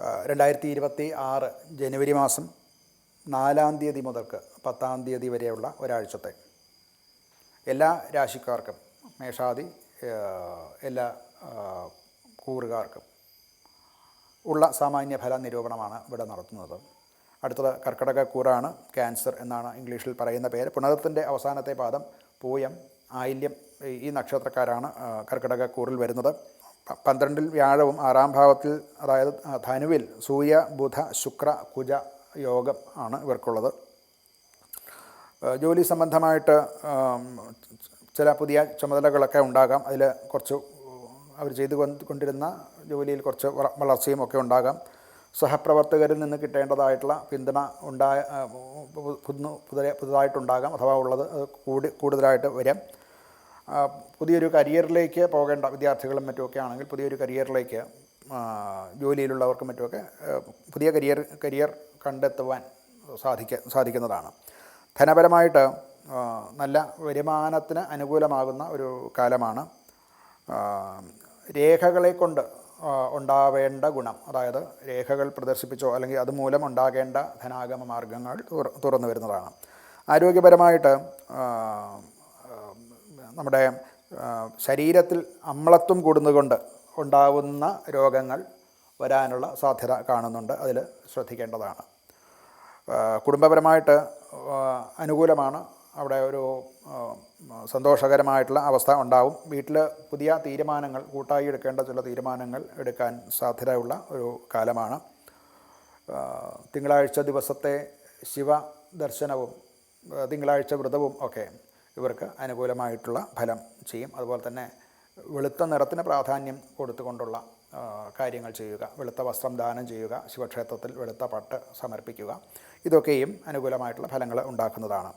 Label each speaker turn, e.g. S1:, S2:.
S1: രണ്ടായിരത്തി ഇരുപത്തി ആറ് ജനുവരി മാസം നാലാം തീയതി മുതൽക്ക് പത്താം തീയതി വരെയുള്ള ഒരാഴ്ചത്തെ എല്ലാ രാശിക്കാർക്കും മേഷാദി എല്ലാ കൂറുകാർക്കും ഉള്ള സാമാന്യ ഫല നിരൂപണമാണ് ഇവിടെ നടത്തുന്നത്. അടുത്തത് കർക്കിടക കൂറാണ് ക്യാൻസർ എന്നാണ് ഇംഗ്ലീഷിൽ പറയുന്ന പേര്. പുണരത്തിന്റെ അവസാനത്തെ പാദം പൂയം ആയില്യം ഈ- നക്ഷത്രക്കാരാണ് കർക്കിടക കൂറിൽ വരുന്നത്. പന്ത്രണ്ടിൽ വ്യാഴവും ആറാം ഭാവത്തിൽ അതായത് ധനുവിൽ സൂര്യ ബുധ ശുക്ര കുജ യോഗം ആണ് ഇവർക്കുള്ളത്. ജോലി സംബന്ധമായിട്ട് ചില പുതിയ ചുമതലകളൊക്കെ ഉണ്ടാകാം. അതിൽ കുറച്ച് അവർ ചെയ്തു കൊണ്ടിരുന്ന ജോലിയിൽ കുറച്ച് വള- വളർച്ചയും ഒക്കെ ഉണ്ടാകാം. സഹപ്രവർത്തകരിൽ നിന്ന് കിട്ടേണ്ടതായിട്ടുള്ള പിന്തുണ ഉണ്ടായ പുതുതായിട്ടുണ്ടാകാം അഥവാ ഉള്ളത് കൂടി കൂടുതലായിട്ട് വരാം. പുതിയൊരു കരിയറിലേക്ക് പോകേണ്ട വിദ്യാർത്ഥികളും മറ്റുമൊക്കെ ആണെങ്കിൽ പുതിയൊരു കരിയറിലേക്ക് ജോലിയിലുള്ളവർക്കും മറ്റുമൊക്കെ പുതിയ കരിയർ കരിയർ കണ്ടെത്തുവാൻ സാധിക്ക സാധിക്കുന്നതാണ്. ധനപരമായിട്ട് നല്ല വരുമാനത്തിന് അനുകൂലമാകുന്ന ഒരു കാലമാണ്. രേഖകളെ കൊണ്ട് ഉണ്ടാവേണ്ട ഗുണം അതായത് രേഖകൾ പ്രദർശിപ്പിച്ചോ അല്ലെങ്കിൽ അതുമൂലം ഉണ്ടാകേണ്ട ധനാഗമ മാർഗങ്ങൾ തുറ- തുറന്നു വരുന്നതാണ്. ആരോഗ്യപരമായിട്ട് നമ്മുടെ ശരീരത്തിൽ അമ്ലത്വം കൂടുന്നതുകൊണ്ട് ഉണ്ടാവുന്ന രോഗങ്ങൾ വരാനുള്ള സാധ്യത കാണുന്നുണ്ട്. അതിൽ ശ്രദ്ധിക്കേണ്ടതാണ്. കുടുംബപരമായിട്ട് അനുകൂലമാണ്. അവിടെ ഒരു സന്തോഷകരമായിട്ടുള്ള അവസ്ഥ ഉണ്ടാവും. വീട്ടിൽ പുതിയ തീരുമാനങ്ങൾ കൂട്ടായി എടുക്കേണ്ട ചില തീരുമാനങ്ങൾ എടുക്കാൻ സാധ്യതയുള്ള ഒരു കാലമാണ്. തിങ്കളാഴ്ച ദിവസത്തെ ശിവ ദർശനവും തിങ്കളാഴ്ച വ്രതവും ഒക്കെ ഇവർക്ക് അനുകൂലമായിട്ടുള്ള ഫലം ചെയ്യും. അതുപോലെ തന്നെ വെളുത്ത നിറത്തിന് പ്രാധാന്യം കൊടുത്തുകൊണ്ടുള്ള കാര്യങ്ങൾ ചെയ്യുക. വെളുത്ത വസ്ത്രം ദാനം ചെയ്യുക. ശിവക്ഷേത്രത്തിൽ വെളുത്ത പട്ട് സമർപ്പിക്കുക. ഇതൊക്കെയും അനുകൂലമായിട്ടുള്ള ഫലങ്ങൾ ഉണ്ടാക്കുന്നതാണ്.